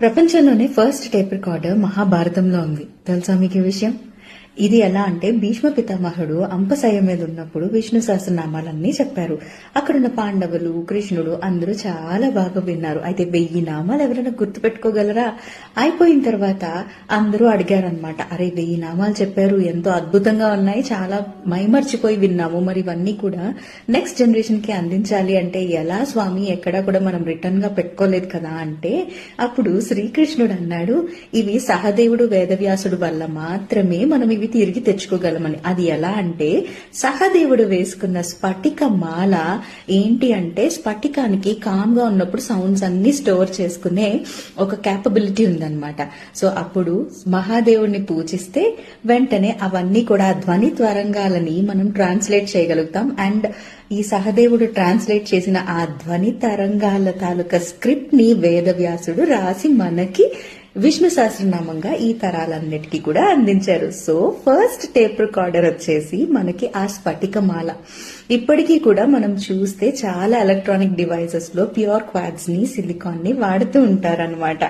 ప్రపంచంలోనే first tape recorder మహాభారతంలో ఉంది. తెలుసా మీకు ఈ విషయం? ఇది ఎలా అంటే భీష్మ పితామహుడు అంపశయ్య మీద ఉన్నప్పుడు విష్ణు సహస్రనామాలన్నీ చెప్పారు. అక్కడున్న పాండవులు కృష్ణుడు అందరూ చాలా బాగా విన్నారు. అయితే వెయ్యి నామాలు ఎవరైనా గుర్తు పెట్టుకోగలరా అయిపోయిన తర్వాత అందరూ అడిగారనమాట అరే వెయ్యి నామాలు చెప్పారు. ఎంతో అద్భుతంగా ఉన్నాయి. చాలా మైమర్చిపోయి విన్నాము. మరి ఇవన్నీ కూడా నెక్స్ట్ జనరేషన్కి అందించాలి అంటే ఎలా స్వామి? ఎక్కడా కూడా మనం రిటర్న్గా పెట్టుకోలేదు కదా అంటే అప్పుడు శ్రీకృష్ణుడు అన్నాడు ఇవి సహదేవుడు వేదవ్యాసుడు వల్ల మాత్రమే మనం ఇవి తిరిగి తెచ్చుకోగలమని. అది ఎలా అంటే సహదేవుడు వేసుకున్న స్ఫటిక మాల ఏంటి అంటే స్ఫటికానికి కామ్గా ఉన్నప్పుడు సౌండ్స్ అన్ని స్టోర్ చేసుకునే ఒక క్యాపబిలిటీ ఉందన్నమాట. సో అప్పుడు మహాదేవుడిని పూజిస్తే వెంటనే అవన్నీ కూడా ధ్వని త్వరంగాలని మనం ట్రాన్స్లేట్ చేయగలుగుతాం. అండ్ ఈ సహదేవుడు ట్రాన్స్లేట్ చేసిన ఆ ధ్వని తరంగాల తాలూకా స్క్రిప్ట్ని వేదవ్యాసుడు రాసి మనకి విష్ణు సహస్రనామంగా ఈ తరాలన్నిటికీ కూడా అందించారు. సో ఫస్ట్ టేప్ రికార్డర్ వచ్చేసి మనకి ఆ స్ఫటికమాల. ఇప్పటికీ కూడా మనం చూస్తే చాలా ఎలక్ట్రానిక్ డివైసెస్లో ప్యూర్ క్వాడ్స్ని సిలికాన్ని వాడుతూ ఉంటారన్నమాట.